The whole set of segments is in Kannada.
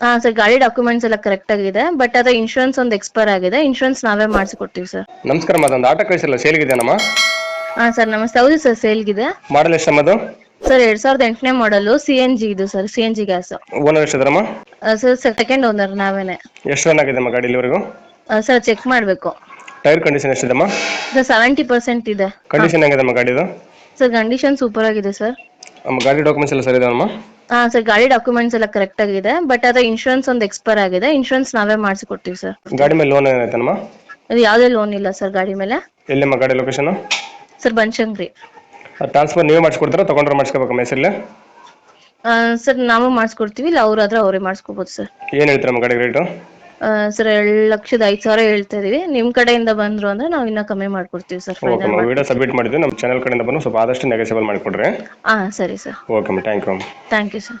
ಹಾ ಸರ್ ಗಾಡಿ ಡಾಕ್ಯುಮೆಂಟ್ಸ್ ಎಲ್ಲ ಕರೆಕ್ಟ್ ಆಗಿದೆ ಬಟ್ ಅದ ಇನ್ಶೂರೆನ್ಸ್ ಒಂದು ಎಕ್ಸ್ಪೈರ್ ಆಗಿದೆ ಇನ್ಶೂರೆನ್ಸ್ ನಾವೇ ಮಾಡಿಸ್ಕೊಡ್ತೀವಿ ಸರ್ ನಮಸ್ಕಾರ ಅದೊಂದು ಆಟೋ ಕಳಿಸಿಲ್ಲ ಸೇಲ್ಗಿದೆಯಮ್ಮ ಹಾ ಸರ್ ನಮಸ್ತೆ. ಹೌದು ಸರ್ ಸೇಲ್ಗಿದೆ ಮಾಡಲ್ ಎಷ್ಟಮ್ಮದು ಸರ್ ಎರಡ್ ಸಾವಿರದ ಎಂಟನೇ ಮಾಡಲು ಸಿ ಎನ್ ಜಿ ಇದು sir C N G gas owner ಎಷ್ಟಿದ್ರಮ್ಮ sir second owner ನಾವೇನೆ. ಎಷ್ಟು ರನ್ ಆಗಿದೆಮ್ಮ ಗಾಡಿ ಇಲ್ಲಿವರೆಗೂ? ಸರ್ ಚೆಕ್ ಮಾಡಬೇಕು. ಟೈರ್ ಕಂಡೀಷನ್ ಎಷ್ಟಿದೆಮ್ಮ ಸರ್ ಸೆವೆಂಟಿ ಪರ್ಸೆಂಟ್ ಇದೆ. ಕಂಡೀಷನ್ ಹೆಂಗಿದೆಮ್ಮ ಗಾಡಿದು? ಸರ್ ಕಂಡೀಷನ್ ಸೂಪರ್ ಆಗಿದೆ ಸರ್ ನಮ್ಮ ಗಾಡಿ ಡಾಕ್ಯುಮೆಂಟ್ಸ್ ಎಲ್ಲ ಸರಿ ಇದಾವಮ್ಮ ಹಾ ಸರ್ ಗಾಡಿ ಡಾಕ್ಯುಮೆಂಟ್ಸ್ ಎಲ್ಲ ಕರೆಕ್ಟ್ ಆಗಿದೆ ಬಟ್ ಅದರ ಇನ್ಶೂರೆನ್ಸ್ ಒಂದು ಎಕ್ಸ್ಪೈರ್ ಆಗಿದೆ. ಇನ್ಶೂರೆನ್ಸ್ ನಾವೇ ಮಾಡಿಸ್ಕೊಡ್ತೀವಿ ಸರ್. ಗಾಡಿ ಮೇಲೆ ಲೋನ್ ಏನಾಯ್ತಮ್ಮ ಇದು ಯಾವುದೇ ಲೋನ್ ಇಲ್ಲ ಸರ್ ಗಾಡಿ ಮೇಲೆ. ಎಲ್ಲಿಮ್ಮ ಗಾಡಿ ಲೊಕೇಶನ್ ಸರ್ ಬನಶಂಕರಿ ಟ್ರಾನ್ಸ್ಫರ್ ನೀವೇ ಮಾಡಿಸ್ಕೊಡ್ತೀರಾ ತಗೊಂಡ್ರೆ ಮಾಡಿಸ್ಕೋಬೇಕಮ್ಮ ಹೆಸರಲ್ಲಿ? ಸರ್ ನಾವು ಮಾಡಿಸ್ಕೊಡ್ತೀವಿ ಇಲ್ಲ ಅವ್ರಾದ್ರೆ ಅವರೇ ಮಾಡಿಸ್ಕೋಬೋದು ಸರ್. ಏನು ಹೇಳ್ತೀರಮ್ಮ ಗಾಡಿ ರೇಟು ಸರ್ ಎರಡು ಲಕ್ಷದ ಐದು ಸಾವಿರ ಹೇಳ್ತಾ ಇದೀವಿ. ನಿಮ್ ಕಡೆಯಿಂದ ಬಂದ್ರು ಅಂದ್ರೆ ನಾವು ಇನ್ನ ಕಮ್ಮಿ ಮಾಡ್ಕೊಡ್ತೀವಿ sir okay final video submit ಮಾಡಿದ್ವಿ. ನಮ್ಮ ಚಾನಲ್ ಕಡೆಯಿಂದ ಬಂದು ಸ್ವಲ್ಪ ಆದಷ್ಟು ನೆಗೆಸಿಬಲ್ ಮಾಡಿಕೊಡ್ರಿ. ಹಾ ಸರಿ ಸರ್ ಓಕೆ ಅಮ್ಮ thank you thank you sir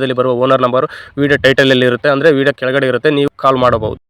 ವಿಡಿಯೋದಲ್ಲಿ ಬರುವ ಓನರ್ ನಂಬರ್ ವಿಡಿಯೋ ಟೈಟಲ್ ಅಲ್ಲಿ ಇರುತ್ತೆ ಅಂದ್ರೆ ವಿಡಿಯೋ ಕೆಳಗಡೆ ಇರುತ್ತೆ, ನೀವು ಕಾಲ್ ಮಾಡಬಹುದು.